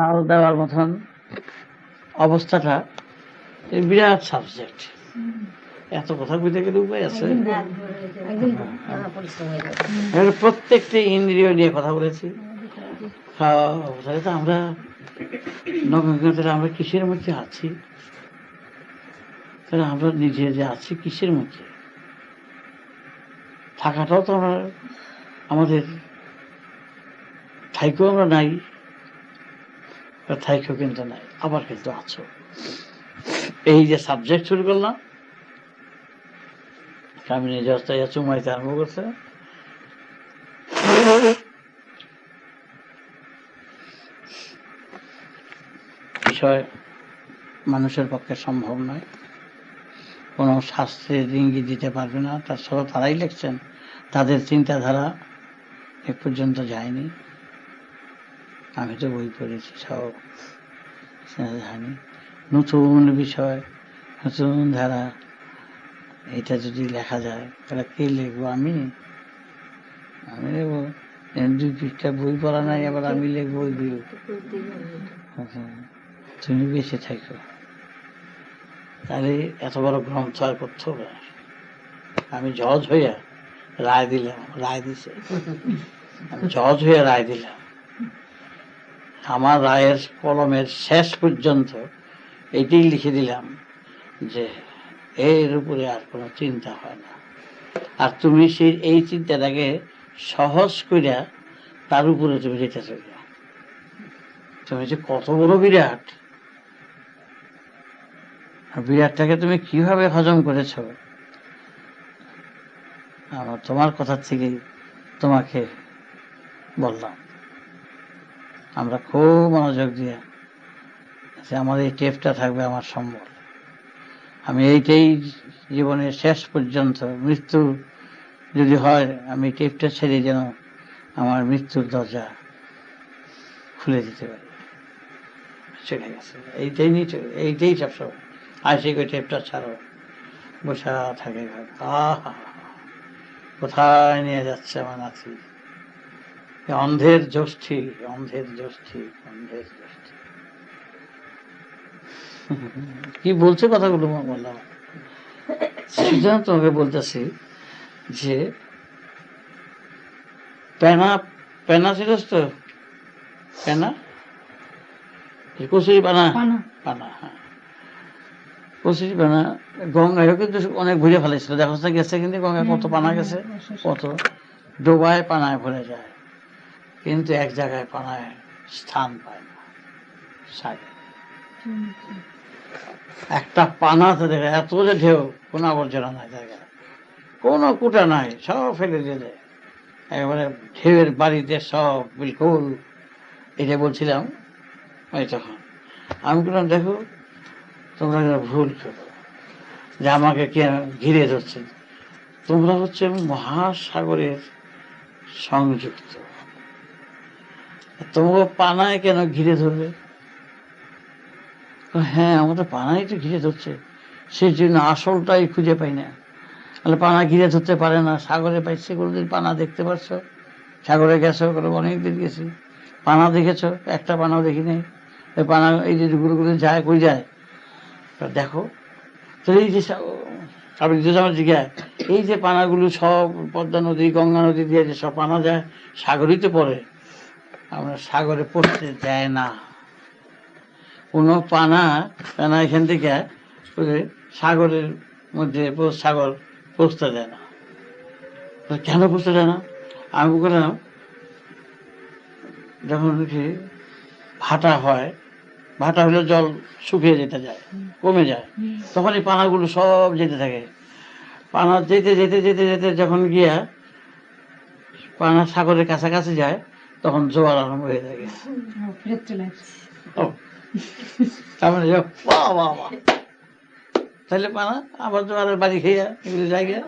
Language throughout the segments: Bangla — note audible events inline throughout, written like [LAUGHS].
তাল দেওয়ার মতন অবস্থাটা বিরাট সাবজেক্ট এত কথা কইতে গেলে উপায় আছে? প্রত্যেকটি ইন্দ্রিয় নিয়ে কথা বলেছি। খাওয়া তাহলে তো আমরা নবীনগরে আমরা কিসের মধ্যে আছি? তাহলে আমরা নিজে যে আছি কিসের মধ্যে থাকাটাও তো আমরা আমাদের থাইকেও আমরা নাই। থাইকেও কিন্তু নাই, আবার কিন্তু আছো। এই যে সাবজেক্ট শুরু করলাম নিজে অবস্থায় চুমাইতে আরম্ভ করছে। বিষয় মানুষের পক্ষে সম্ভব নয়। কোনো শাস্ত্রের ইঙ্গিত দিতে পারবে না। তার সব তারাই লিখছেন। তাদের চিন্তাধারা এ পর্যন্ত যায়নি। আমি তো বই পড়েছি, সব জানি নতুন বিষয়, নতুন ধারা, এটা যদি লেখা যায়, তাহলে কে লিখব আমি? আমি লিখব। দুই পৃষ্ঠা বই পড়া নাই, আবার আমি লিখব ওই বই তুমি বেঁচে থাকো। তাহলে এত বড় গ্রন্থ আর করতে হবে আমি জজ হইয়া রায় দিলাম, রায় দিছে। আমি জজ হইয়া রায় দিলাম। আমার রায়ের কলমের শেষ পর্যন্ত এইটাই লিখে দিলাম যে এর উপরে আর কোনো চিন্তা হয় না। আর তুমি সেই এই চিন্তাটাকে সহজ কইরা তার উপরে তুমি যেতে চলে তুমি যে কত বড় বিরাট। বিরাটটাকে তুমি কীভাবে হজম করেছ? আমার তোমার কথা থেকেই তোমাকে বললাম। আমরা খুব মনোযোগ দিয়ে যে আমার এই টেপটা থাকবে আমার সম্বল। আমি এইটাই জীবনের শেষ পর্যন্ত মৃত্যু যদি হয়, আমি টেপটা ছেড়ে যেন আমার মৃত্যুর দরজা খুলে দিতে পারি। চলে গেছে। এইটাই নিয়ে এইটাই সবসময় আসি কই টেপটা ছাড়ো। বসা থাকে। আহা! কোথায় নিয়ে যাচ্ছে আমার নাতি? অন্ধের জ্যোষ্ঠী অন্ধের জ্যোষ্ঠী অন্ধের জ্যোষ্ঠী কি বলছে কথাগুলো বললাম সেজন্য তোমাকে বলতেছি যে পেনা পেনা ছিল তো? পেনা? কচুরি পানা? পানা। পানা হ্যাঁ। কচুরি পানা গঙ্গায়ও কিন্তু অনেক ঘুরে ফেলেছিল। দেখো গেছে কিন্তু গঙ্গায় কত পানা গেছে কত ডোবায় পানায় ভরে যায়। কিন্তু এক জায়গায় পানায় স্থান পায় না। একটা পানাতে দেখে এত যে ঢেউ, কোনো আবর্জনা নাই জায়গায়। কোনো কুটা নাই, সব ফেলে দিলে। একেবারে ঢেউয়ের বাড়িতে সব বিলকুল। এটা বলছিলাম ওই তখন। আমি বললাম, দেখো, তোমরা ভুল করো। যে আমাকে কে ঘিরে ধরছে? তোমরা হচ্ছে মহাসাগরের সংযুক্ত। তোমাকে পানায় কেন ঘিরে ধরবে? হ্যাঁ আমাদের পানাই তো ঘিরে ধরছে। সেই জন্য আসলটাই খুঁজে পাই না। তাহলে পানা ঘিরে ধরতে পারে না। সাগরে পাইছে কোনোদিন পানা দেখতে পারছ সাগরে গেছো কোনো অনেকদিন গেছি। পানা দেখেছ? একটা পানাও দেখি নাই পানা, এই যে ঘুরে যায়, কই যায়? তা দেখো। তো এই যে আপনি যদি আমার জিজ্ঞাসা এই যে পানাগুলো সব পদ্মা নদী, গঙ্গা নদী দিয়ে যে সব পানা যায় সাগরিতে পড়ে। আমরা সাগরে পড়তে দেয় না। কোনো পানা পানা এখান থেকে সাগরের মধ্যে সাগর পৌঁছতে দেয় না। কেন পৌঁছতে দেয় না? আমি বললাম, যখন কি ভাটা হয়, ভাটা হলে জল শুকিয়ে যেতে যায়, কমে যায়। তখন এই পানাগুলো সব যেতে থাকে। পানা যেতে যেতে যেতে যেতে, যখন গিয়া পানা সাগরের কাছাকাছি যায় তখন জোয়ার আরম্ভ হয়ে যায়। ফেরত চলে তার মানে বাহ বাহ বাহ। তাহলে পানা আবার জোয়ারের বাড়ি খেয়ে এগুলো জায়গা।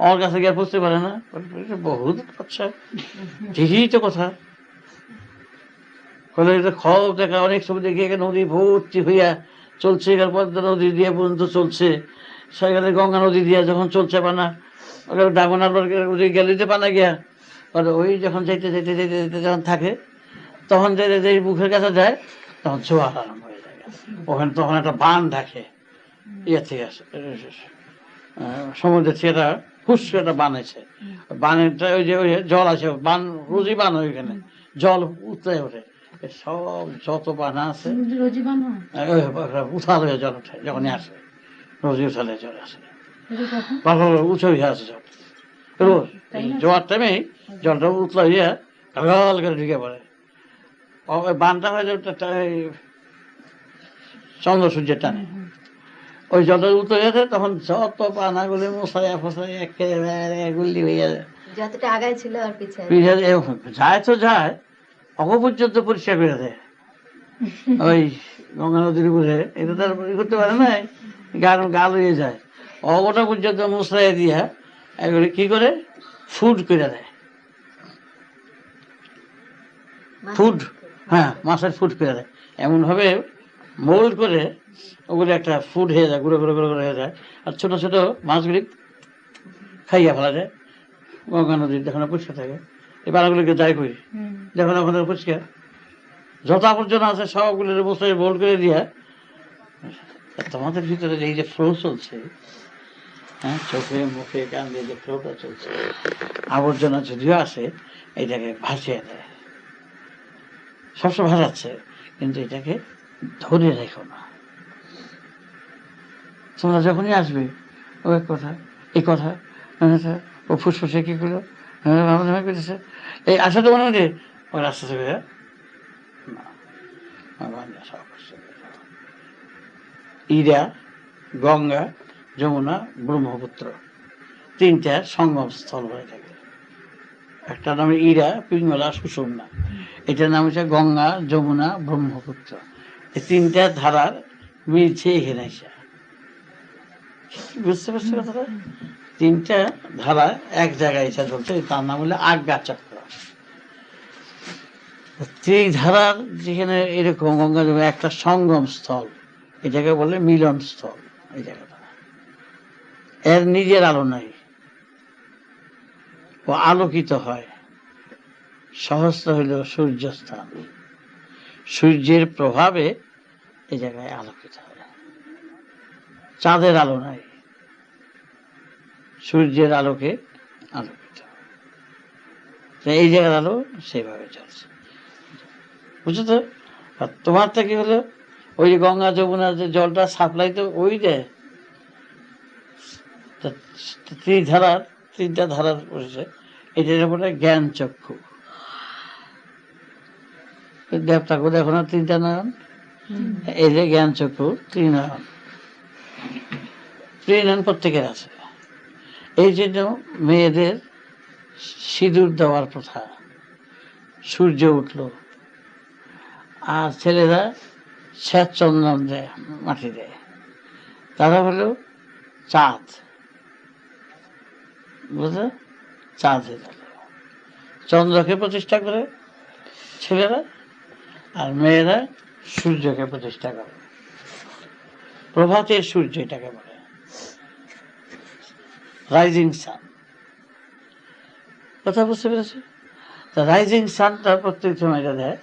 আমার কাছে গিয়ে বুঝতে পারে না। বহুত আচ্ছা ঠিকই তো কথা। বলে এটা খব দেখা অনেক সময় দেখি এখানে নদী ভর্তি হইয়া চলছে এখানে পদ্মা নদী দিয়ে পর্যন্ত চলছে। সেখানে গঙ্গা নদী দিয়ে যখন চলছে পানা ওখানে ডাগনার ওই গ্যালিতে পানা গিয়া আর ওই যখন যাইতে যাইতে যাইতে যাইতে যখন থাকে তখন যে যে মুখের কাছে যায় তখন জোয়ার আরম্ভ হয়ে যায়। ওখানে তখন একটা বান থাকে। ইয়ে থেকে সমুদ্রের থেকে একটা হুস একটা বান আছে বানেরটা ওই যে ওই জল আছে বান রোজই বান ওইখানে। জল উঠতে ওঠে। সব যত বানা আছে হয়? উথাল হয়ে জল ওঠে যখনই আসে রোজই উথালে জল আসে। ভালো উঁচু হয়ে আসে জল রোজ জোয়ার টাইমে জলটা উতলা হয়ে গল করে ঢুকে পড়ে। বানটা হয় চন্দ্র সূর্যের টানে। ওই জলটা উতলে গেছে তখন যত পানাগুলি মশাই ফসাই একেবারে গুলি যায়। যতটা আগায় ছিল আর পিছিয়ে। যায় তো যায় অগ পর্যন্ত পরিষ্কার করে দেয়। [LAUGHS] ওই গঙ্গা নদীর উপরে এটা তো আর করতে পারে না গাল গাল হয়ে যায়। অগটা পর্যন্ত মশলাই দিয়া এগুলি কি করে? ফুড করে দেয়। ফুড হ্যাঁ মাছের ফুড করে দেয়। এমনভাবে মোল্ড করে ওগুলো একটা ফুড হয়ে যায় গুঁড়ো গুঁড়ো গুঁড়ো গুঁড়ো হয়ে যায়। আর ছোট ছোট মাছগুলি খাইয়া ফেলা যায়। গঙ্গা নদীর যখন পরিষ্কার থাকে এই পানাগুলোকে যাই করি। যখন ওখানে পরিষ্কার যত আবর্জনা আছে সবগুলোর বসে বোল্ড করে দিয়া তোমাদের ভিতরে এই যে ফ্লো চলছে হ্যাঁ চোখে মুখে কান দিয়ে যে ফ্লোটা চলছে আবর্জনা যদিও আছে এটাকে ভাসিয়ে দেয়। সবসময় ভাসাচ্ছে কিন্তু এটাকে ধরে রেখো না। তোমরা যখনই আসবে ও এক কথা এই কথা হ্যাঁ, ও ফুসফুসে কি করল? হ্যাঁ, ভাই করেছে। এই আসা তো মনে হয় ও রাস্তা থেকে না না, ইরা গঙ্গা যমুনা ব্রহ্মপুত্র। তিনটা সঙ্গম স্থল হয়ে থাকে। একটা নাম ইরা, পিঙ্গলা, সুষুম্না। এটার নাম হচ্ছে গঙ্গা, যমুনা, ব্রহ্মপুত্র। এই তিনটা ধারার মিলছে এখানে এসে। বুঝতে পারছ কথাটা? তিনটা ধারা এক জায়গায় এসে চলছে, তার নাম হলো আজ্ঞা চক্র। এই ধারার যেখানে এরকম গঙ্গা যমুনা, একটা সঙ্গম স্থল এটাকে বলে মিলন স্থল এই জায়গাটা। এর নিজের আলো নাই। ও আলোকিত হয়। সহস্র হইল সূর্যস্থান সূর্যের প্রভাবে এ জায়গায় আলোকিত হয়। চাঁদের আলো নাই। সূর্যের আলোকে আলোকিত। এই জায়গার আলো সেইভাবে চলছে। বুঝছ তো? তোমারটা কি হলো? ওই গঙ্গা যমুনার যে জলটা সাপ্লাই তো ওই দেয় তিন ধারার তিনটা ধারার পড়েছে এটার বলে জ্ঞান চক্ষু। দেব ঠাকুর দেখো না তিনটা নয়ন এই যে জ্ঞান চক্ষু ত্রিনয়ন ত্রিনয়ন প্রত্যেকের আছে। এই জন্য মেয়েদের সিঁদুর দেওয়ার প্রথা। সূর্য উঠল। আর ছেলেরা শ্বেত চন্দন দেয় মাটি দেয়। তারা হলো চাঁদ। বুঝলে? হয়ে গেল। চন্দ্রকে প্রতিষ্ঠা করে ছেলেরা আর মেয়েরা সূর্যকে প্রতিষ্ঠা করে। প্রভাতের সূর্য এটাকে বলে। রাইজিং সান কথা বুঝতে পেরেছি? তা রাইজিং সানটা প্রত্যেক সময় এটা দেয়।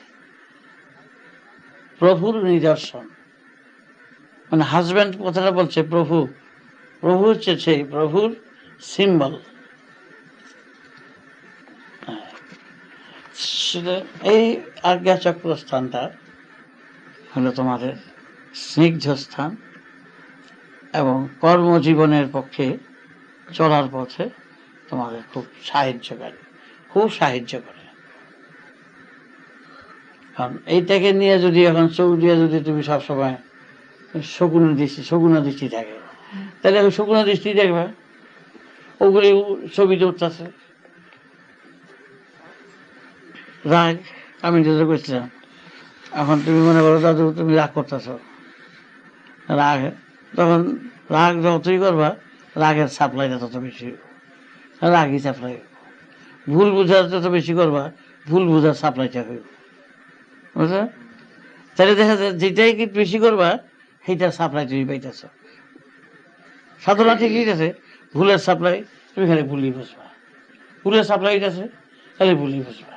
প্রভুর নিদর্শন। মানে হাজব্যান্ড কথাটা বলছে প্রভু। প্রভু হচ্ছে সেই প্রভুর সিম্বল সেটা এই আজ্ঞা চক্র স্থানটা হলো তোমাদের স্নিগ্ধ স্থান এবং কর্মজীবনের পক্ষে চলার পথে তোমাদের খুব সাহায্যকারী, খুব সাহায্য করে। কারণ এইটাকে নিয়ে যদি এখন চোখ দিয়ে যদি তুমি সবসময় শকুন দৃষ্টি শকুন দৃষ্টি থাকে তাহলে এখন শকুন দৃষ্টি দেখবে, ওগুলি ছবিতে উঠতেছে রাগ, আমি যেটা করছিলাম। এখন তুমি মনে করো দাদু, তুমি রাগ করতেছ। রাগ, তখন রাগ যতই করবা, রাগের সাপ্লাইটা তত বেশি। রাগই সাপ্লাই ভুল বোঝা যত বেশি করবা, ভুল বোঝার সাপ্লাইটা হইব। বুঝলে তাহলে দেখা যায় যেটাই কি বেশি করবা, সেইটার সাপ্লাই তুমি পাইতেছ। সাধনা ঠিকই আছে, ভুলের সাপ্লাই তুমি খালি ভুলই বুঝবা। ভুলের সাপ্লাই আছে খালি ভুলই বুঝবা।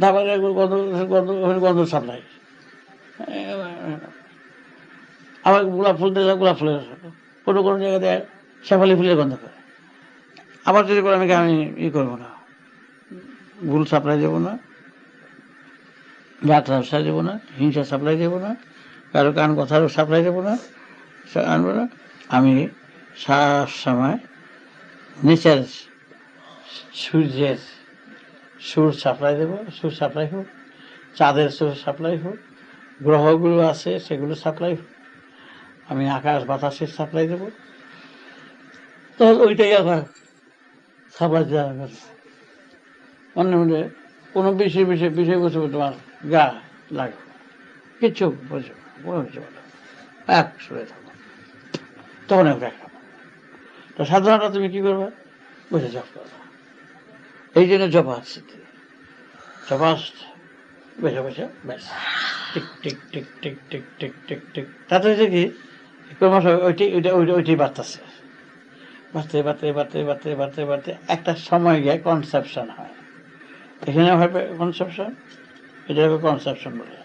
ধাবার একবার গন্ধ গন্ধ গন্ধ সাপ্লাই আবার গোলাপ ফুল দিলে গোলাপ ফুলের কোনো কোনো জায়গাতে শেফালি ফুলের গন্ধ করে। আবার যদি করে আমি আমি ই করব না। ভুল সাপ্লাই দেবো না। রাত রাস্তা দেবো না। হিংসা সাপ্লাই দেবো না। কারও কান কথারও সাপ্লাই দেবো না। আনব না। আমি সব সময় নেচার সূর্যের সুর সাপ্লাই দেবো সুর সাপ্লাই হোক চাঁদের সুর সাপ্লাই হোক গ্রহগুলো আছে সেগুলো সাপ্লাই হোক আমি আকাশ বাতাসের সাপ্লাই দেবো। তাহলে ওইটাই আবার সাপ্লাই দেওয়া হবে অন্য কোনো বিষয় বিষয় বিষয় বসে তোমার গা লাগবে কিচ্ছু বুঝবে না, কোনো কিছু এক সুরে থাকো। তখন এক তো সাধারণত তুমি কী করবে? জপ করবে এই জন্য জপা স্মৃতি জপা বসে বসে, ব্যাস। টিক টিক টিক টিক টিক টিক টিক টিক। তাতে হচ্ছে কি? ক্রমশ ওইটি, ওইটা ওইটা, ওইটি বাড়তেছে। বাড়তে বাড়তে বাড়তে বাড়তে বাড়তে বাড়তে একটা সময় গিয়ে কনসেপশন হয়। এখানে হয় কনসেপশন এটা কনসেপশন বলে।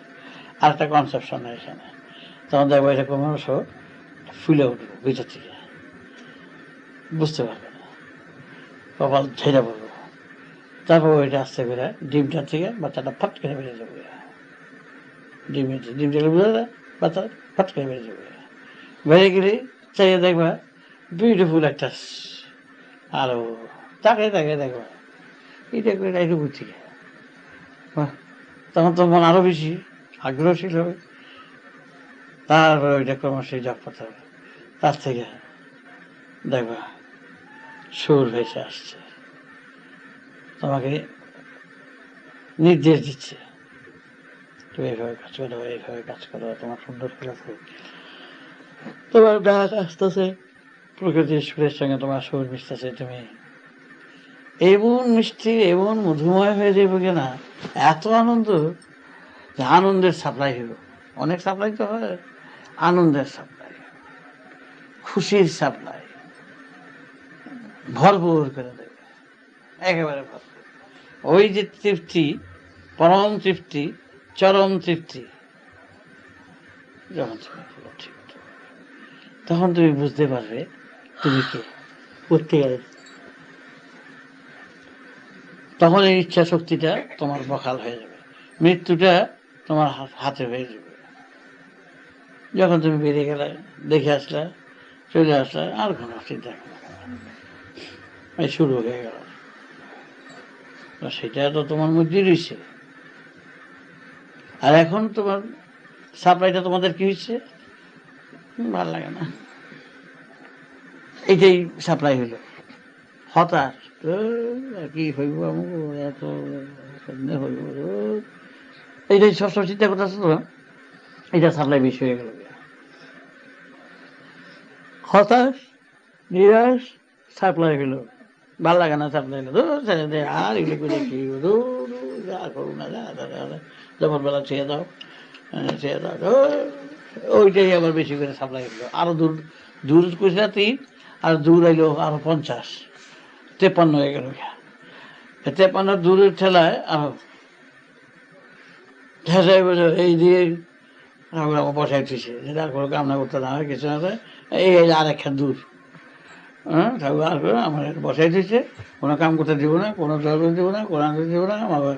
আর একটা কনসেপশন হয় এখানে। তখন দেখব এটা ক্রমশ ফুলে উঠবো ভিতর থেকে। বুঝতে পারবে না। কপাল ছেড়ে পড়ব। তারপর ওইটা আসতে করে ডিমটা থেকে বাচ্চাটা ফট করে বেরিয়ে যাবে। ডিমে ডিম থেকে বুঝে যায় বাচ্চা ফট করে বেরিয়ে যাবে। বেরিয়ে গেলে চাইয়ে দেখবা বিউটিফুল একটা আরও তাকে তাকে দেখবা, এটা করে এইটুকু থেকে তখন তো মন আরও বেশি আগ্রহশীল হবে তারপরে ওইটা ক্রমশ জপ করতে হবে তার থেকে দেখবা, সুর ভেসে আসছে। তোমাকে নির্দেশ দিচ্ছে। তুমি এইভাবে কাজ করো এইভাবে কাজ করো, তোমার সুন্দর ফল তোমার ডাক আসতেছে, প্রকৃতির সুরের সঙ্গে তোমার সুর মিশতেছে, তুমি এমন মিষ্টি, এমন মধুময় হয়ে যাবে কিনা? এত আনন্দ যে আনন্দের সাপ্লাই হলো অনেক সাপ্লাই তো হয়, আনন্দের সাপ্লাই। খুশির সাপ্লাই। ভরপুর করে দেবে একেবারে ওই যে তৃপ্তি পরম তৃপ্তি চরম তৃপ্তি যখন তুমি তখন তুমি বুঝতে পারবে তুমি কে। করতে গেলে তখন এই ইচ্ছা শক্তিটা তোমার বকাল হয়ে যাবে। মৃত্যুটা তোমার হাতে হয়ে যাবে। যখন তুমি বেরিয়ে গেলে দেখে আসলে চলে আসলে আর কোনো চিন্তা এই শুরু হয়ে গেল। সেটা তো তোমার মধ্যেই রয়েছে। আর এখন তোমার সাপ্লাইটা তোমাদের কি হচ্ছে ভালো লাগে না। এইটাই সাপ্লাই হইল হতাশ। কি হইব এত হইব। এইটাই সবসময় চিন্তা করতেছে তো এটা সাপ্লাই বেশি হয়ে গেল। হতাশ, নিরাশ, সাপ্লাই হইল ভালো লাগে না ছেড়ে আর এগুলো করে কি যা করু না, যা বেলা ছেড়ে দাও। ছেড়ে দাও। ওইটাই আবার বেশি করে সাপ্লাই হইল আরও দূর দূর কইরা তিন আর দূর আইলো আরও পঞ্চাশ। তেপান্ন হয়ে গেল তেপান্ন দূরের ঠেলায় আরও ঠেসাই বলে এই দিয়ে আমরা বসাই দিয়েছে যেটা কোনো কামনা করতে না হয়, কিছু না এই আর একটা দূর। হ্যাঁ ঠাকুর করে আমার বসাই দিয়েছে। কোনো কাম করতে দিব না, কোনো জল দিব না, কোনো আনন্দ দিব না, আমার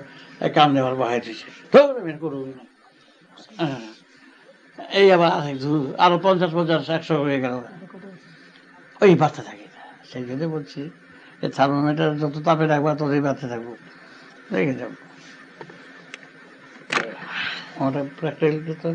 কাম নেওয়ার বসাই দিয়েছে। তো আমি করব না। হ্যাঁ এই আবার আরও পঞ্চাশ পঞ্চাশ, একশো হয়ে গেল। ওই বাড়তে থাকে সেই জন্য বলছি যে থার্মোমিটার যত তাপে রাখবা, ততই বাড়তে থাকব। দেখে যাব ওটা প্র্যাকটিক্যাল তো